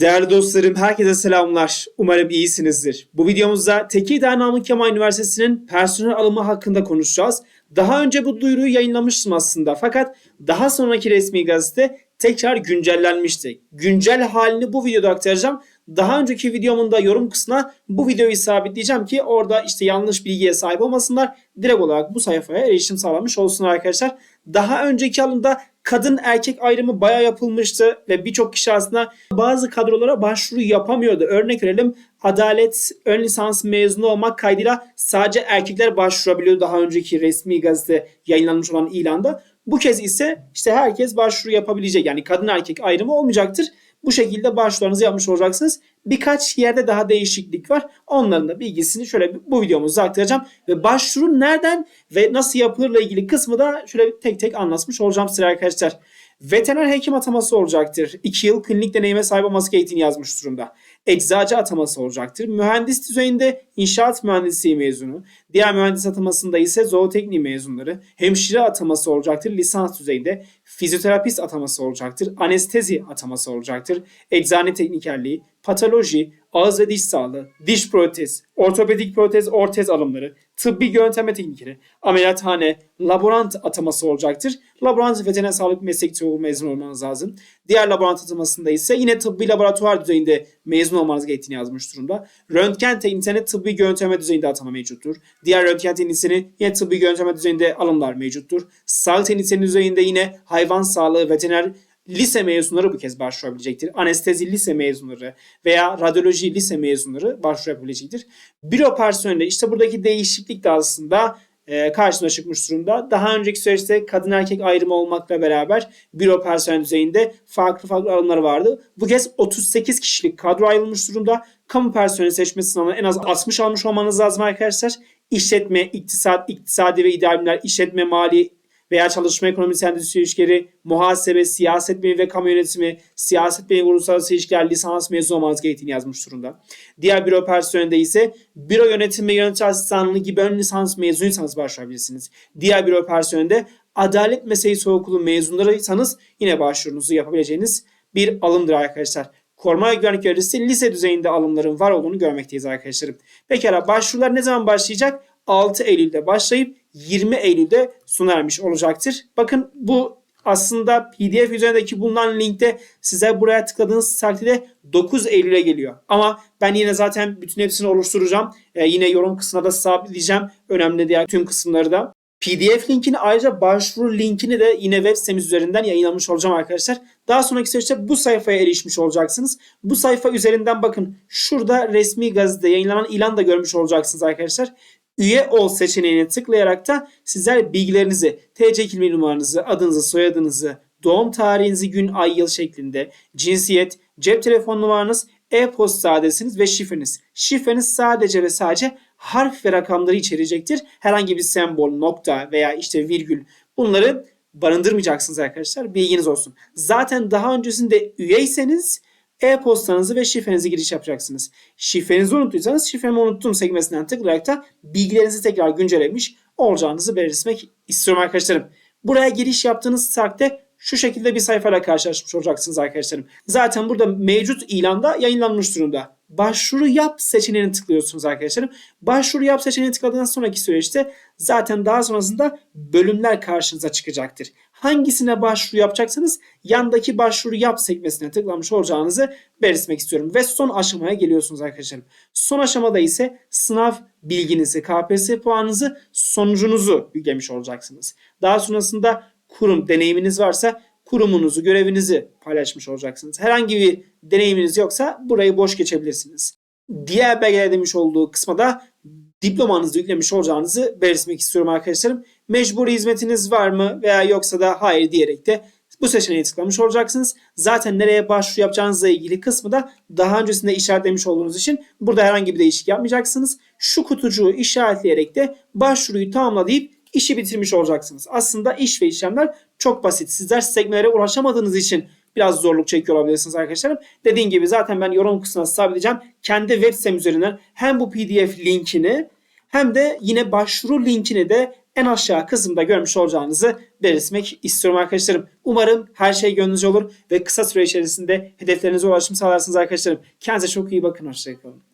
Değerli dostlarım, herkese selamlar. Umarım iyisinizdir. Bu videomuzda Tekirdağ Namık Kemal Üniversitesi'nin personel alımı hakkında konuşacağız. Daha önce bu duyuruyu yayınlamıştım aslında fakat daha sonraki resmi gazete tekrar güncellenmişti. Güncel halini bu videoda aktaracağım. Daha önceki videomun da yorum kısmına bu videoyu sabitleyeceğim ki orada işte yanlış bilgiye sahip olmasınlar. Direkt olarak bu sayfaya erişim sağlamış olsunlar arkadaşlar. Daha önceki alımda kadın erkek ayrımı bayağı yapılmıştı ve birçok kişi aslında bazı kadrolara başvuru yapamıyordu. Örnek verelim adalet ön lisans mezunu olmak kaydıyla sadece erkekler başvurabiliyordu daha önceki resmi gazete yayınlanmış olan ilanda. Bu kez ise işte herkes başvuru yapabilecek yani kadın erkek ayrımı olmayacaktır. Bu şekilde başvurularınızı yapmış olacaksınız. Birkaç yerde daha değişiklik var. Onların da bilgisini şöyle bu videomuzda aktaracağım. Ve başvuru nereden ve nasıl yapılırla ilgili kısmı da şöyle tek tek anlatmış olacağım size arkadaşlar. Veteriner hekim ataması olacaktır. 2 yıl klinik deneyime sahip olması gerektiğini yazmış durumda. Eczacı ataması olacaktır. Mühendis düzeyinde inşaat mühendisliği mezunu. Diğer mühendis atamasında ise zootekniği mezunları. Hemşire ataması olacaktır lisans düzeyinde. Fizyoterapist ataması olacaktır. Anestezi ataması olacaktır. Eczane teknikerliği, patoloji, ağız ve diş sağlığı, diş protez, ortopedik protez, ortez alımları, tıbbi yönteme teknikleri, ameliyathane, laborant ataması olacaktır. Laborant veteriner sağlık meslekçi mezun olmanız lazım. Diğer laborant atamasında ise yine tıbbi laboratuvar düzeyinde mezun olmanız gerektiğini yazmış durumda. Röntgen teknisyeni tıbbi yönteme düzeyinde atama mevcuttur. Diğer röntgen teknisyeni yine tıbbi yönteme düzeyinde alımlar mevcuttur. Sağlık teknisyeni düzeyinde yine hayvan sağlığı, veteriner lise mezunları bu kez başvurabilecektir. Anestezi lise mezunları veya radyoloji lise mezunları başvurabilecektir. Büro personeli işte buradaki değişiklik de aslında e, karşısına çıkmış durumda. Daha önceki süreçte kadın erkek ayrımı olmakla beraber büro personel düzeyinde farklı farklı alımlar vardı. Bu kez 38 kişilik kadro ayrılmış durumda. Kamu personeli seçme sınavına en az 60 almış olmanız lazım arkadaşlar. İşletme, iktisat, iktisadi ve idari işletme, mali, veya çalışma ekonomisi endüstri ilişkileri, muhasebe, siyaset bilimi ve kamu yönetimi, siyaset bilimi uluslararası ilişkiler lisans mezunu olmanız gerektiğini yazmış durumda. Diğer büro personelinde ise büro yönetimi ve yönetici asistanlığı gibi ön lisans mezunuysanız başvurabilirsiniz. Diğer büro personelinde adalet meselesi okulu mezunlarıysanız yine başvurunuzu yapabileceğiniz bir alımdır arkadaşlar. Koruma ve güvenlik görevlisi lise düzeyinde alımların var olduğunu görmekteyiz arkadaşlarım. Pekala başvurular ne zaman başlayacak? 6 Eylül'de başlayıp 20 Eylül'de sona ermiş olacaktır. Bakın bu aslında PDF üzerindeki bulunan linkte size buraya tıkladığınız takdirde 9 Eylül'e geliyor. Ama ben yine zaten bütün hepsini oluşturacağım. Ee, yine yorum kısmına da sabitleyeceğim. Önemli diğer tüm kısımları da. PDF linkini ayrıca başvuru linkini de yine web sitemiz üzerinden yayınlamış olacağım arkadaşlar. Daha sonraki süreçte bu sayfaya erişmiş olacaksınız. Bu sayfa üzerinden bakın şurada resmi gazetede yayınlanan ilan da görmüş olacaksınız arkadaşlar. Üye ol seçeneğine tıklayarak da sizler bilgilerinizi, TC kimlik numaranızı, adınızı, soyadınızı, doğum tarihinizi, gün, ay, yıl şeklinde, cinsiyet, cep telefon numaranız, e-posta adresiniz ve şifreniz. Şifreniz sadece ve sadece harf ve rakamları içerecektir. Herhangi bir sembol, nokta veya işte virgül bunları barındırmayacaksınız arkadaşlar. Bilginiz olsun. Zaten daha öncesinde üyeyseniz e-postanızı ve şifrenizi giriş yapacaksınız. Şifrenizi unuttuysanız şifremi unuttum sekmesinden tıklayarak da bilgilerinizi tekrar güncellemiş olacağınızı belirtmek istiyorum arkadaşlarım. Buraya giriş yaptığınız takdirde şu şekilde bir sayfayla karşılaşmış olacaksınız arkadaşlarım. Zaten burada mevcut ilanda yayınlanmış durumda. Başvuru yap seçeneğine tıklıyorsunuz arkadaşlarım. Başvuru yap seçeneğine tıkladığınız sonraki süreçte zaten daha sonrasında bölümler karşınıza çıkacaktır. Hangisine başvuru yapacaksanız yandaki başvuru yap sekmesine tıklamış olacağınızı belirtmek istiyorum. Ve son aşamaya geliyorsunuz arkadaşlarım. Son aşamada ise sınav bilginizi, KPSS puanınızı, sonucunuzu yüklemiş olacaksınız. Daha sonrasında kurum deneyiminiz varsa kurumunuzu, görevinizi paylaşmış olacaksınız. Herhangi bir deneyiminiz yoksa burayı boş geçebilirsiniz. Diğer belgeler demiş olduğu kısma da diplomanızı yüklemiş olacağınızı belirtmek istiyorum arkadaşlarım. Mecburi hizmetiniz var mı veya yoksa da hayır diyerek de bu seçeneği tıklamış olacaksınız. Zaten nereye başvuru yapacağınızla ilgili kısmı da daha öncesinde işaretlemiş olduğunuz için burada herhangi bir değişik yapmayacaksınız. Şu kutucuğu işaretleyerek de başvuruyu tamamla deyip işi bitirmiş olacaksınız. Aslında iş ve işlemler çok basit. Sizler sekmelere ulaşamadığınız için biraz zorluk çekiyor olabilirsiniz arkadaşlarım. Dediğim gibi zaten ben yorum kısmına sabitleyeceğim. Kendi web sitem üzerinden hem bu pdf linkini hem de yine başvuru linkini de en aşağı kısımda görmüş olacağınızı belirtmek istiyorum arkadaşlarım. Umarım her şey gönlünüzce olur ve kısa süre içerisinde hedeflerinize ulaşım sağlarsınız arkadaşlarım. Kendinize çok iyi bakın. Hoşçakalın.